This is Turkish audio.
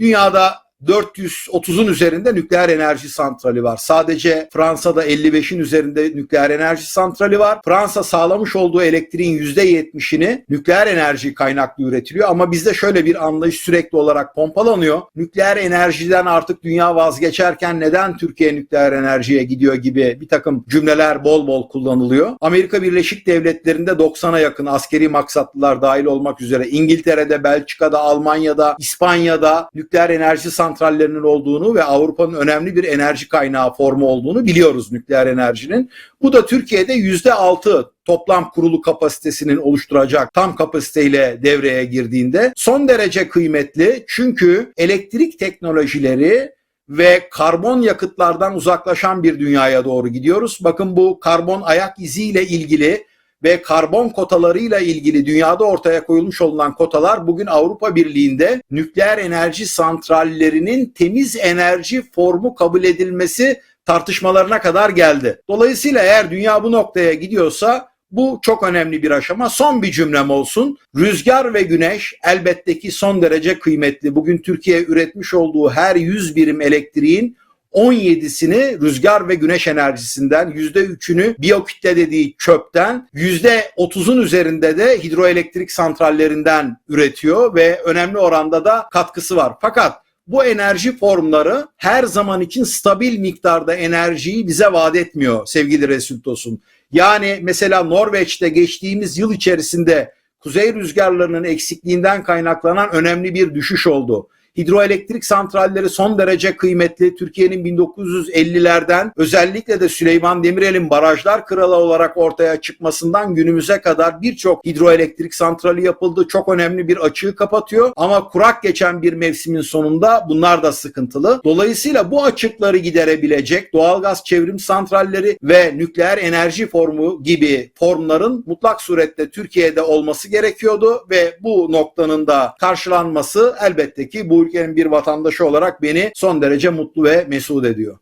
必要的。430'un üzerinde nükleer enerji santrali var. Sadece Fransa'da 55'in üzerinde nükleer enerji santrali var. Fransa sağlamış olduğu elektriğin %70'ini nükleer enerji kaynaklı üretiliyor ama bizde şöyle bir anlayış sürekli olarak pompalanıyor. Nükleer enerjiden artık dünya vazgeçerken neden Türkiye nükleer enerjiye gidiyor gibi bir takım cümleler bol bol kullanılıyor. Amerika Birleşik Devletleri'nde 90'a yakın askeri maksatlılar dahil olmak üzere İngiltere'de, Belçika'da, Almanya'da, İspanya'da nükleer enerji santrallerinin olduğunu ve Avrupa'nın önemli bir enerji kaynağı formu olduğunu biliyoruz nükleer enerjinin. Bu da Türkiye'de %6 toplam kurulu kapasitesinin oluşturacak tam kapasiteyle devreye girdiğinde son derece kıymetli. Çünkü elektrik teknolojileri ve karbon yakıtlardan uzaklaşan bir dünyaya doğru gidiyoruz. Bakın bu karbon ayak iziyle ilgili ve karbon kotalarıyla ilgili dünyada ortaya koyulmuş olunan kotalar bugün Avrupa Birliği'nde nükleer enerji santrallerinin temiz enerji formu kabul edilmesi tartışmalarına kadar geldi. Dolayısıyla eğer dünya bu noktaya gidiyorsa bu çok önemli bir aşama. Son bir cümlem olsun. Rüzgar ve güneş elbette ki son derece kıymetli. Bugün Türkiye üretmiş olduğu her 100 birim elektriğin 17'sini rüzgar ve güneş enerjisinden, %3'ünü biyokütle dediği çöpten, %30'un üzerinde de hidroelektrik santrallerinden üretiyor ve önemli oranda da katkısı var. Fakat bu enerji formları her zaman için stabil miktarda enerjiyi bize vaat etmiyor sevgili Resul Tosun. Yani mesela Norveç'te geçtiğimiz yıl içerisinde kuzey rüzgarlarının eksikliğinden kaynaklanan önemli bir düşüş oldu. Hidroelektrik santralleri son derece kıymetli. Türkiye'nin 1950'lerden özellikle de Süleyman Demirel'in barajlar kralı olarak ortaya çıkmasından günümüze kadar birçok hidroelektrik santrali yapıldı. Çok önemli bir açığı kapatıyor. Ama kurak geçen bir mevsimin sonunda bunlar da sıkıntılı. Dolayısıyla bu açıkları giderebilecek doğalgaz çevrim santralleri ve nükleer enerji formu gibi formların mutlak surette Türkiye'de olması gerekiyordu ve bu noktanın da karşılanması elbette ki bu ülkenin bir vatandaşı olarak beni son derece mutlu ve mesut ediyor.